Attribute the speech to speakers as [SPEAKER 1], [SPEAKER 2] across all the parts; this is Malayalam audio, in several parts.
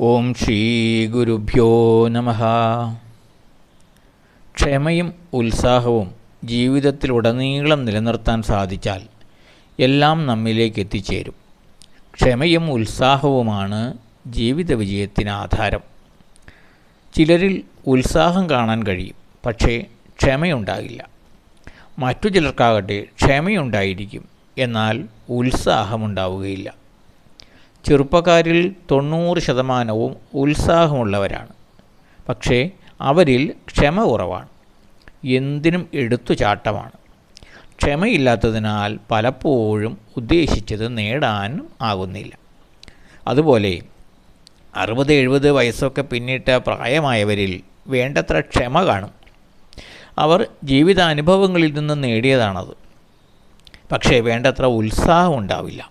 [SPEAKER 1] ഓം ശ്രീ ഗുരുഭ്യോ നമ. ക്ഷമയും ഉത്സാഹവും ജീവിതത്തിലുടനീളം നിലനിർത്താൻ സാധിച്ചാൽ എല്ലാം നമ്മിലേക്ക് എത്തിച്ചേരും. ക്ഷമയും ഉത്സാഹവുമാണ് ജീവിത വിജയത്തിന് ആധാരം. ചിലരിൽ ഉത്സാഹം കാണാൻ കഴിയും പക്ഷേ ക്ഷമയുണ്ടാകില്ല. മറ്റു ചിലർക്കാകട്ടെ ക്ഷമയുണ്ടായിരിക്കും എന്നാൽ ഉത്സാഹമുണ്ടാവുകയില്ല. ചെറുപ്പക്കാരിൽ തൊണ്ണൂറ് ശതമാനവും ഉത്സാഹമുള്ളവരാണ്. പക്ഷേ അവരിൽ ക്ഷമ കുറവാണ്. എന്തിനും എടുത്തു ചാട്ടമാണ് ക്ഷമയില്ലാത്തതിനാൽ പലപ്പോഴും ഉദ്ദേശിച്ചത് നേടാനും ആകുന്നില്ല. അതുപോലെ അറുപത് എഴുപത് വയസ്സൊക്കെ പിന്നിട്ട പ്രായമായവരിൽ വേണ്ടത്ര ക്ഷമ കാണും. അവർ ജീവിതാനുഭവങ്ങളിൽ നിന്ന് നേടിയതാണത്. പക്ഷേ വേണ്ടത്ര ഉത്സാഹം ഉണ്ടാവില്ല.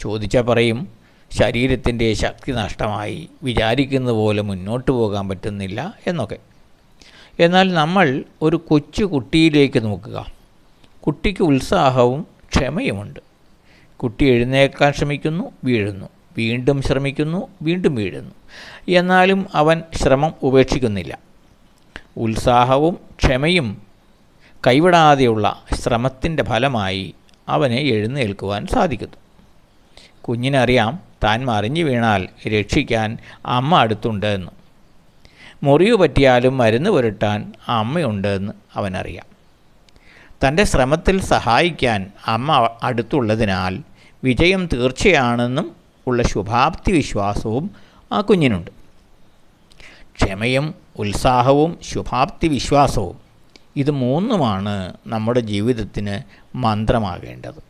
[SPEAKER 1] ചോദിച്ചാൽ പറയും ശരീരത്തിന്റെ ശക്തി നഷ്ടമായി വിചാരിക്കുന്ന പോലെ മുന്നോട്ട് പോകാൻ പറ്റുന്നില്ല എന്നൊക്കെ. എന്നാൽ നമ്മൾ ഒരു കൊച്ചു കുട്ടിയിലേക്ക് നോക്കുക. കുട്ടിക്ക് ഉത്സാഹവും ക്ഷമയുമുണ്ട്. കുട്ടി എഴുന്നേൽക്കാൻ ശ്രമിക്കുന്നു വീഴുന്നു. വീണ്ടും ശ്രമിക്കുന്നു വീണ്ടും വീഴുന്നു. എന്നാലും അവൻ ശ്രമം ഉപേക്ഷിക്കുന്നില്ല. ഉത്സാഹവും ക്ഷമയും കൈവിടാതെയുള്ള ശ്രമത്തിന്റെ ഫലമായി അവനെ എഴുന്നേൽക്കുവാൻ സാധിക്കുന്നു. കുഞ്ഞിനറിയാം താൻ മറിഞ്ഞു വീണാൽ രക്ഷിക്കാൻ അമ്മ അടുത്തുണ്ട് എന്ന്. മുറിവ് പറ്റിയാലും മരുന്ന് പുരട്ടാൻ അമ്മയുണ്ടെന്ന് അവനറിയാം. തന്റെ ശ്രമത്തിൽ സഹായിക്കാൻ അമ്മ അടുത്തുള്ളതിനാൽ വിജയം തീർച്ചയാണെന്നും ഉള്ള ശുഭാപ്തി വിശ്വാസവും ആ കുഞ്ഞിനുണ്ട്. ക്ഷമയും ഉത്സാഹവും ശുഭാപ്തി വിശ്വാസവും ഇത് മൂന്നുമാണ് നമ്മുടെ ജീവിതത്തിന് മന്ത്രമാകേണ്ടത്.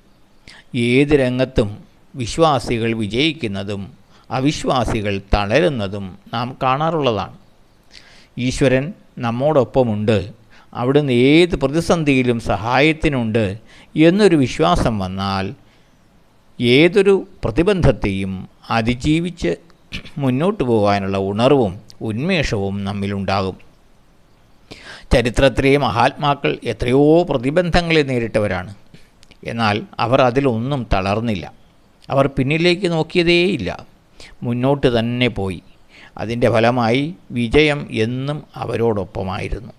[SPEAKER 1] ഏത് രംഗത്തും വിശ്വാസികൾ വിജയിക്കുന്നതും അവിശ്വാസികൾ തളരുന്നതും നാം കാണാറുള്ളതാണ്. ഈശ്വരൻ നമ്മോടൊപ്പമുണ്ട്. അവിടുന്ന് ഏത് പ്രതിസന്ധിയിലും സഹായത്തിനുണ്ട് എന്നൊരു വിശ്വാസം വന്നാൽ ഏതൊരു പ്രതിബന്ധത്തെയും അതിജീവിച്ച് മുന്നോട്ട് പോകാനുള്ള ഉണർവും ഉന്മേഷവും നമ്മിലുണ്ടാകും. ചരിത്രത്തിലെ മഹാത്മാക്കൾ എത്രയോ പ്രതിബന്ധങ്ങളെ നേരിട്ടവരാണ്. എന്നാൽ അവർ അതിലൊന്നും തളർന്നില്ല. അവർ പിന്നിലേക്ക് നോക്കിയതേയില്ല. മുന്നോട്ട് തന്നെ പോയി. അതിന്റെ ഫലമായി വിജയം എന്നും അവരോടൊപ്പമായിരുന്നു.